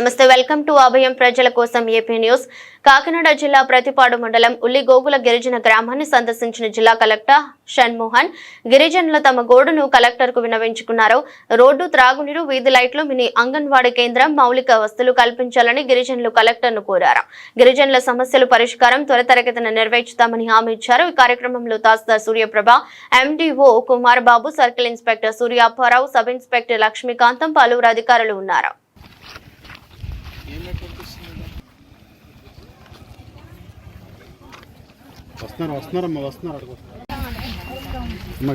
నమస్తే welcome to అభయం ప్రజల కోసం ఏపీ న్యూస్. కాకినాడ జిల్లా ప్రతిపాడు మండలం ఉల్లిగోగుల గిరిజన గ్రామాన్ని సందర్శించిన జిల్లా కలెక్టర్ షణ్మోహన్ గిరిజనులు తమ గోడును కలెక్టర్కు వినవించుకున్నారు రోడ్డు త్రాగునీరు వీధి లైట్లు మినీ అంగన్వాడీ కేంద్రం మౌలిక వస్తువులు కల్పించాలని గిరిజనులు కలెక్టర్ను కోరారు. గిరిజనుల సమస్యలు పరిష్కారం త్వరతరగతిన నెరవేర్చుతామని హామీ ఇచ్చారు. ఈ కార్యక్రమంలో tahsildar Suryaprabha MDO Kumar Babu circle inspector Suryaparao sub inspector Lakshmikantham పలువురు అధికారులు ఉన్నారు. వస్తున్నారు వస్తున్నారమ్మా వస్తున్నారు అక్కడికి వస్తున్నారు అమ్మా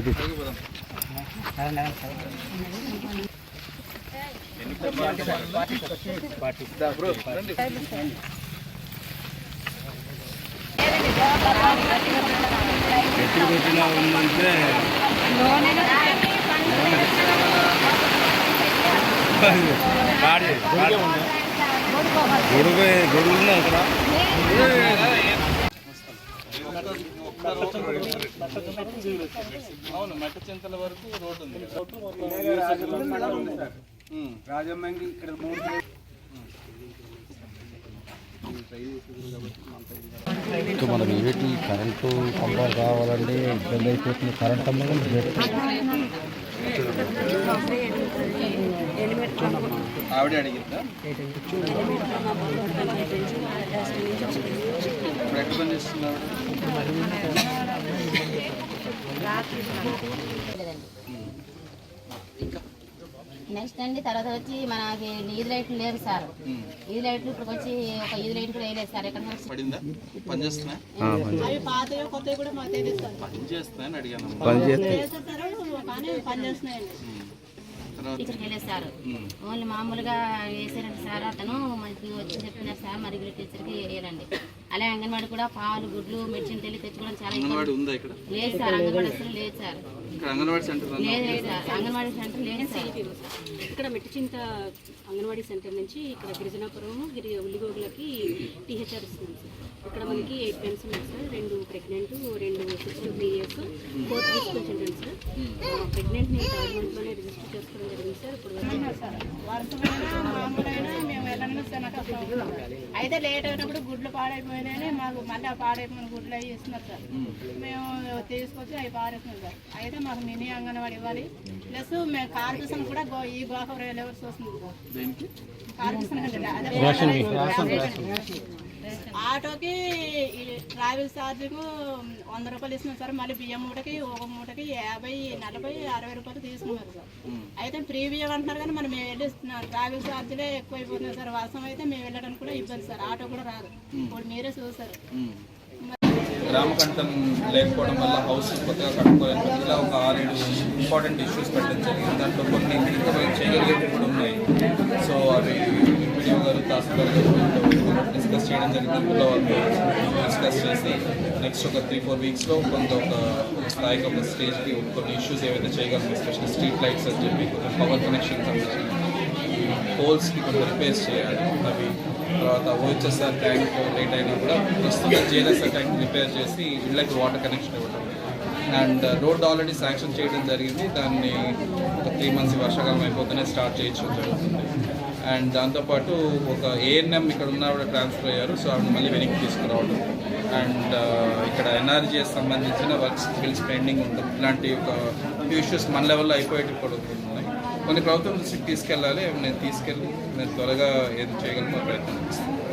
పాడి ఎత్తుకొచ్చినా గొడుగు అక్కడ. అవును మెట్ట చింతల వరకు రోడ్డు ఉంది. రాజమ్మంగి ఇక్కడ మూడు మనకి ఏంటి కరెంటు కంబాలు కావాలండి ఇబ్బంది అయిపోతుంది. కరెంట్ అమ్మకం ఆవిడ అడిగిందా? ఇప్పుడు ఎక్కడ పని చేస్తున్నావు నెక్స్ట్ అండి తర్వాత వచ్చి మనకి ఈది లైట్లు లేవు సార్. ఈది లైట్లు ఇప్పుడు వచ్చి ఒక ఈది లైట్ కూడా వేయలేదు సార్. ఎక్కడ నుంచి పడిందా? పని చేస్తున్నా అవి పాతవి కొత్తవి కూడా మాకు తెలియదు సార్. పని చేస్తున్నా అని అడిగాను టీచర్కి వెళ్ళేది సార్ ఓన్లీ మామూలుగా వేసారండి సార్. అతను మనకి వచ్చి చెప్పినారు సార్. మరి వీళ్ళ టీచర్కి వేయాలండి. అలాగే అంగన్వాడి కూడా పాలు గుడ్లు మెడిసిన్ తెల్లి తెచ్చుకోవడం చాలా లేదు సార్ అంగన్వాడి అసలు లేదు సార్. ఇక్కడ అంగన్వాడి సెంటర్ ఉందా? లేదు లేదు సార్. అంగన్వాడి సెంటర్ లేదు సార్. ఇక్కడ మెట్టిచింత అంగన్వాడీ సెంటర్ నుంచి ఇక్కడ గిరిజనాపురం గిరి ఉల్లిగోగులకి టీహెచ్ఆర్ సార్. ఇక్కడ మనకి ఎయిట్ పెన్స్ ఉన్నాయి సార్. రెండు ప్రెగ్నెంట్ రెండు six to three years fourth week children sir ప్రెగ్నెంట్ని third మంత్లోనే రిజిస్టర్ చేసుకోవడం జరిగింది సార్. ఇప్పుడు అయితే లేట్ అయినప్పుడు గుడ్లు పాడైపోయినాయని మాకు మళ్ళీ ఆ పాడైపోయిన గుడ్లు అవి ఇస్తున్నారు సార్. మేము. తీసుకొచ్చి అవి పారేస్తున్నాం సార్. అయితే మాకు మినీ అంగన్వాడి ఇవ్వాలి. ప్లస్ మేము కార్పొరేషన్ కూడా గో- ఈ గోకవరం లెవెల్స్ వస్తుంది సార్. కార్పొరేషన్ అదే ఆటోకి ట్రావెల్ ఛార్జింగ్ వంద రూపాయలు ఇస్తున్నాం సార్. మళ్ళీ బియ్యం మూటకి ఒక మూటకి యాభై నలభై అరవై రూపాయలు తీసుకున్నారు సార్. అయితే ఫ్రీ బియ్యం అంటున్నారు కానీ మనం మేము వెళ్ళి ఇస్తున్నాం ట్రావెల్ ఛార్జీలే ఎక్కువైపోతున్నాయి సార్. వర్షం అయితే మేము వెళ్ళడానికి కూడా ఇబ్బంది సార్. ఆటో కూడా రాదు. ఇప్పుడు మీరే చూసారు. గ్రామకంఠం లేకపోవడం వల్ల హౌస్ కొత్తగా కట్టుకోవాలి ఇలా ఒక ఆరేడు ఇంపార్టెంట్ ఇష్యూస్ పెట్టడం జరిగింది. దాంట్లో కొన్ని చేయగలిగేవి కూడా ఉన్నాయి. సో అవి ఎంపీడీఓ గారు తహసీల్దార్ గారు డిస్కస్ చేయడం జరిగింది. ఊళ్ళో వాళ్ళు డిస్కస్ చేసి నెక్స్ట్ ఒక త్రీ ఫోర్ వీక్స్లో కొంత ఒక స్థాయికి ఒక స్టేజ్కి కొన్ని ఇష్యూస్ ఏవైతే చేయగలం ఎస్పెషల్లీ స్ట్రీట్ లైట్స్ అని చెప్పి కొంచెం పవర్ కనెక్షన్ సంబంధించి పోల్స్కి కొంచెం రిపేర్స్ చేయాలి. అవి తర్వాత ఓహెచ్ఎస్ఆర్ ట్యాంక్ లేట్ అయినా కూడా ప్రస్తుతం జేఎల్ఎస్ఆర్ ట్యాంక్ రిపేర్ చేసి ఇళ్ళకి వాటర్ కనెక్షన్ ఇవ్వడం and uh, road already sanction చేయడం జరిగింది. దాన్ని ఒక త్రీ మంత్స్ వర్షాకాలం అయిపోతేనే స్టార్ట్ చేయించడం జరుగుతుంది. అండ్ దాంతోపాటు ఒక ఏఎన్ఎం ఇక్కడ ఉన్న ఆవిడ ట్రాన్స్ఫర్ అయ్యారు సో ఆవిడ మళ్ళీ వెనక్కి తీసుకురావడం అండ్ uh, ఇక్కడ ఎన్ఆర్జీఎస్ సంబంధించిన వర్క్స్ బిల్స్ పెండింగ్ ఉండడం ఇలాంటి ఒక ఇష్యూస్ మన లెవెల్లో అయిపోయేటివి కూడా ఉన్నాయి కొన్ని ప్రభుత్వం దృష్టికి తీసుకెళ్ళాలి నేను తీసుకెళ్ళి నేను త్వరగా ఏది చేయగలను ప్రయత్నం చేస్తాను.